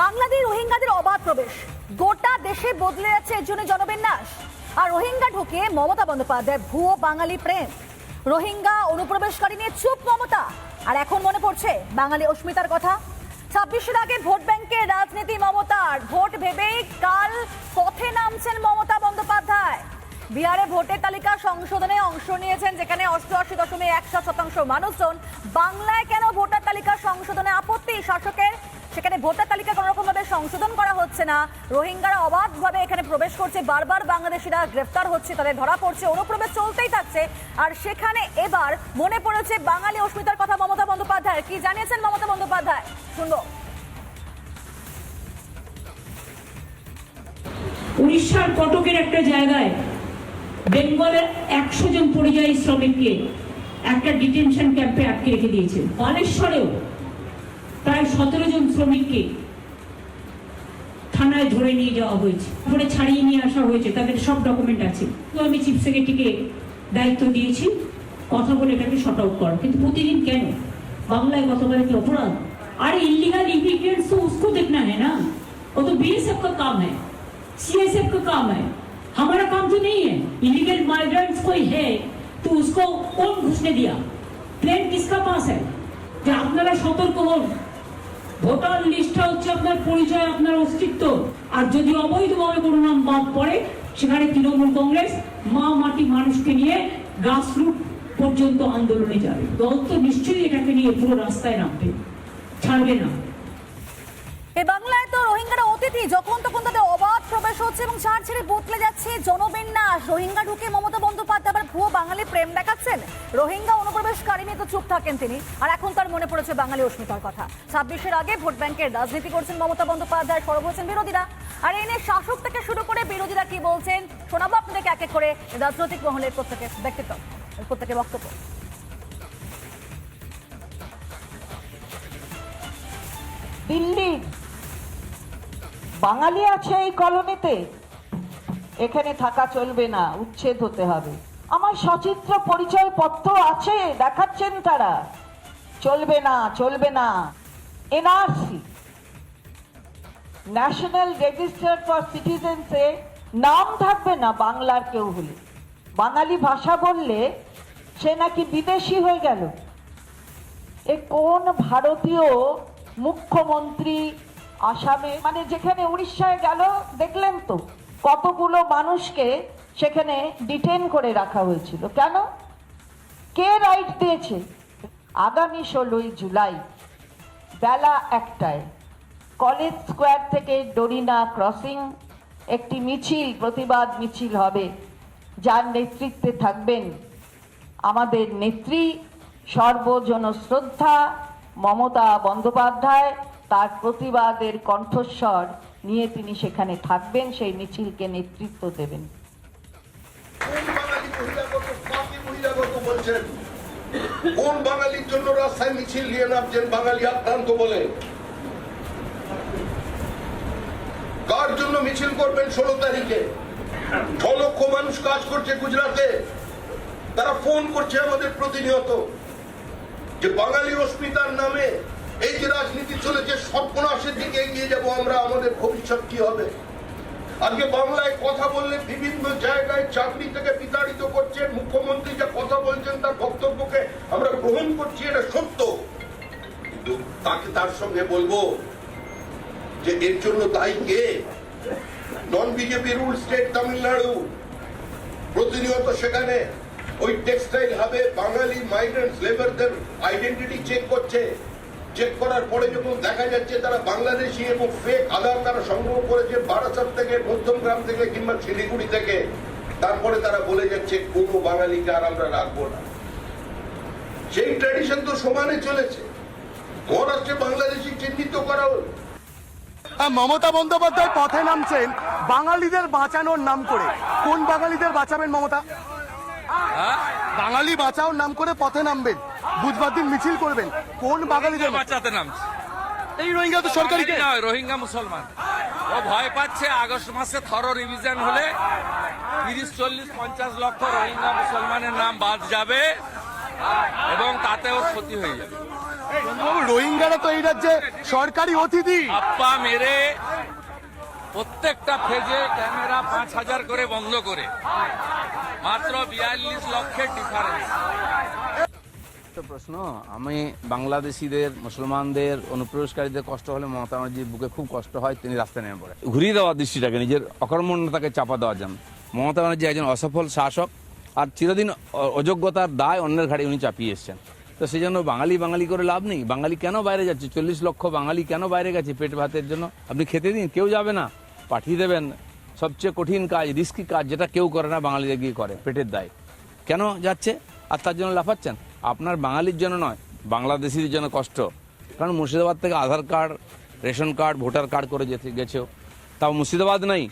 বাংলাদেশ রোহিঙ্গাদের অবাধ প্রবেশ। গোটা দেশে বদলে যাচ্ছে এর জন্য জনবিন্যাস। আর রোহিঙ্গা ঢুকে মমতা বন্দ্যোপাধ্যায় ভুয়ো বাঙালি প্রেম। রোহিঙ্গা অনুপ্রবেশকারী নিয়ে চুপ মমতা। আর এখন মনে পড়ছে বাঙালি অস্মিতার কথা। ছাব্বিশের আগে ভোট ব্যাংকে রাজনীতি মমতার। ভোট ভেবেই কাল পথে নামছেন মমতা বন্দ্যোপাধ্যায়। বিহারে ভোটের তালিকা সংশোধনে অংশ নিয়েছেন, যেখানে অষ্টআশি দশমিক এক শতাংশ মানুষজন। বাংলায় কেন ভোটার তালিকা সংশোধনে আপত্তি? শাসকের সেখানে ভোটার তালিকা কোনো রকম ভাবে সংশোধন করা হচ্ছে না। রোহিঙ্গারা অবাধভাবে এখানে প্রবেশ করছে। বারবার বাংলাদেশিরা গ্রেফতার হচ্ছে তাদের ধরা পড়ছে, অনুপ্রবেশ চলতেই থাকছে। আর সেখানে এবার মনে পড়েছে বাঙালি অস্মিতার কথা মমতা বন্দ্যোপাধ্যায়। কি জানিয়েছেন মমতা বন্দ্যোপাধ্যায়? শুনব। উড়িষ্যার কটকের একটা জায়গায় বেঙ্গলের একশো জন পরিযায়ী শ্রমিককে একটা ডিটেনশন ক্যাম্পে আটকে রেখে দিয়েছে। বালেশ্বরেও প্রায় সতেরো জন শ্রমিককে থানায় ধরে নিয়ে যাওয়া হয়েছে তারপরে ছাড়িয়ে নিয়ে আসা হয়েছে তাদের সব ডকুমেন্ট আছে তো আমি চিফ সেক্রেটারিকে দায়িত্ব দিয়েছি কথা বলে এটাকে শর্ট আউট করার কিন্তু প্রতিদিন কেন বাংলায় কথা বলে কি অপরাধ अरे इलीगल इमिग्रेंट्स तो उसको देखना है ना वो तो बीएसएफ का काम है सीएसएफ का काम है हमारा काम तो नहीं है इलीगल माइग्रेंट्स कोई है तो उसको कौन घुसने दिया प्लेन किसका पास है যে আপনারা সতর্ক হন ভোটার লিস্টটা হচ্ছে আপনার পরিচয়, আপনার অস্তিত্ব। আর যদি অবৈধভাবে কোনো নাম বাদ পড়ে, সেখানে তৃণমূল কংগ্রেস মা মাটি মানুষকে নিয়ে গ্রাসরুট পর্যন্ত আন্দোলনে যাবে। দল তো নিশ্চয়ই এটাকে নিয়ে পুরো রাস্তায় নামবে। ছাড়বে না। এই বাংলায় তো রোহিঙ্গারা অতিথি, যখন তখন তাদের অবাধ প্রবেশ হচ্ছে এবং ছাড় ছেড়ে বদলে যাচ্ছে জনবিন্যাস। রোহিঙ্গা ঢুকে মমতা বন্দ্যোপাধ্যায় বাঙালি প্রেম দেখাচ্ছেন? রোহিঙ্গা অনুপ্রবেশকারী নিয়ে তো চুপ থাকেন তিনি। আর এখন তার মনে পড়েছে বাঙালি অস্মিতার কথা। ছাব্বিশের আগে ভোট ব্যাংকের রাজনীতি করছেন মমতা বন্দ্যোপাধ্যায়, সরব হয়েছেন বিরোধীরা। আর এনে শাসক থেকে শুরু করে বিরোধীরা কি বলছেন, শোনাবো আপনাদেরকে এক এক করে রাজনৈতিক মহলের প্রত্যেকের ব্যক্তিত্ব, প্রত্যেকের বক্তব্য। দিল্লির বাঙালি আছে এই কলোনিতে। এখানে থাকা চলবে না, উচ্ছেদ হতে হবে। আমার সচিত্র পরিচয় পত্র আছে, দেখাচ্ছেন তারা। চলবে না চলবে না। এনআরসি ন্যাশনাল রেজিস্টার ফর সিটিজেন্সে নাম থাকবে না বাংলার কেউ হলে। বাঙালি ভাষা বললে সে নাকি বিদেশি হয়ে গেল। এ কোন ভারতীয় মুখ্যমন্ত্রী আসামে মানে যেখানে উড়িষ্যায় গেল, দেখলেন তো? কতগুলো মানুষকে সেখানে ডিটেন করে রাখা হয়েছিল? কেন? কে রাইট দিয়েছে? আগামী ষোলোই জুলাই, বেলা একটায়, কলেজ স্কোয়ার থেকে ডরিনা ক্রসিং, একটি মিছিল, প্রতিবাদ মিছিল হবে। যার নেতৃত্বে থাকবেন আমাদের নেত্রী সর্বজন শ্রদ্ধা মমতা বন্দ্যোপাধ্যায়। তার প্রতিবাদের কণ্ঠস্বর নিয়ে তিনি সেখানে থাকবেন, সেই মিছিলকে নেতৃত্ব দেবেন। কোন বাঙালির জন্য রাস্তায় মিছিল নিয়ে নামছেন বাঙালি আক্রান্ত বলে? কার জন্য মিছিল করবেন ষোলো তারিখে? ছ লক্ষ মানুষ কাজ করছে গুজরাটে। তারা ফোন করছে আমাদের প্রতিনিয়ত যে বাঙালি অস্মিতার নামে এই যে রাজনীতি চলেছে, সর্বনাশের দিকে এগিয়ে যাব আমরা, আমাদের ভবিষ্যৎ কি হবে? আজকে বাংলায় কথা বললে বিভিন্ন জায়গায় চাকরি থেকে বিতাড়িত করছেন, মুখ্যমন্ত্রী যা কথা বলছেন তার বক্তব্যকে আমরা গ্রহণ করছি, এটা সত্য। কিন্তু তাকে তার সঙ্গে বলব যে এর জন্য দায়ী কে? Non BJP rule state Tamil Nadu প্রতিনিয়ত সেখানে ওই টেক্সটাইল হাবে বাঙালি মাইগ্রেন্টস লেবারদের আইডেন্টিটি চেক করছে। চেক করার পরে যখন দেখা যাচ্ছে তারা বাংলাদেশি এবং ফেক আধার তারা সংগ্রহ করেছে বারাসাত থেকে মধ্যমগ্রাম থেকে কিংবা শিলিগুড়ি থেকে। তারপরে তারা বলে যাচ্ছে কোনো বাঙালিকে আর আমরা রাখব না। সেই ট্র্যাডিশন তো সমানে চলেছে। মহারাষ্ট্রে বাংলাদেশি চিহ্নিত করা হলো। মমতা বন্দ্যোপাধ্যায় পথে নামছেন বাঙালিদের বাঁচানোর নাম করে। কোন বাঙালিদের বাঁচাবেন মমতা? বাঙালি বাঁচাওর নাম করে পথে নামবেন। বুধবার দিন মিছিল করবেন। কোন বাঙালিদের বাঁচাতে নামছে। এই রোহিঙ্গা তো সরকারি বাঙালি নয় রোহিঙ্গা মুসলমান। ও ভয় পাচ্ছে আগস্ট মাসে থর রিভিশন হলে তিরিশ চল্লিশ পঞ্চাশ লক্ষ রোহিঙ্গা মুসলমানের নাম বাদ যাবে এবং তাতে ওর ক্ষতি হয়ে যাবে। রোহিঙ্গারা তো এই রাজ্যে সরকারি অতিথি। আপ্পা মেরে প্রত্যেকটা ফেজে ক্যামেরা পাঁচ হাজার করে বন্ধ করে। মাত্র বিয়াল্লিশ লক্ষের ডিফারেন্স একটা প্রশ্ন, আমি বাংলাদেশিদের, মুসলমানদের, অনুপ্রবেশকারীদের কষ্ট হলে মমতা ব্যানার্জির বুকে খুব কষ্ট হয়, তিনি রাস্তায় নেমে পড়ে ঘুরিয়ে দেওয়ার দৃষ্টিটাকে, নিজের অকর্মণ্যতাকে চাপা দেওয়ার জন্য মমতা ব্যানার্জি একজন অসফল শাসক, আর চিরদিন অযোগ্যতার দায় অন্যের ঘাড়ে উনি চাপিয়ে এসছেন। তো সেই জন্য বাঙালি বাঙালি করে লাভ নেই। বাঙালি কেন বাইরে যাচ্ছে? চল্লিশ লক্ষ বাঙালি কেন বাইরে গেছে পেট ভাতের জন্য? আপনি খেতে দিন, কেউ যাবে না। পাঠিয়ে দেবেন। সবচেয়ে কঠিন কাজ, রিস্কি কাজ যেটা কেউ করে না বাঙালিরা গিয়ে করে, পেটের দায়। কেন যাচ্ছে? আর তার জন্য লাফাচ্ছেন? আপনার বাঙালির জন্য নয় বাংলাদেশিদের জন্য কষ্ট। কারণ মুর্শিদাবাদ থেকে Aadhaar card, ration card, voter card করে যেতে গেছেও। তাও মুর্শিদাবাদ নাই,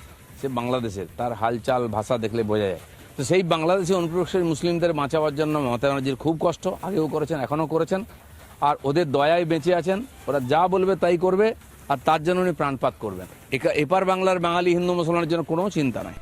সে বাংলাদেশের। তার হালচাল, ভাষা দেখলে বোঝা যায়। তো সেই বাংলাদেশি অনুপ্রবেশের মুসলিমদের বাঁচাবার জন্য মমতা ব্যানার্জির খুব কষ্ট, আগেও করেছেন, এখনও করেছেন। আর ওদের দয়ায় বেঁচে আছেন, ওরা যা বলবে তাই করবে, আর তার জন্য উনি প্রাণপাত করবেন। এপার বাংলার বাঙালি হিন্দু মুসলমানের জন্য কোনো চিন্তা নাই।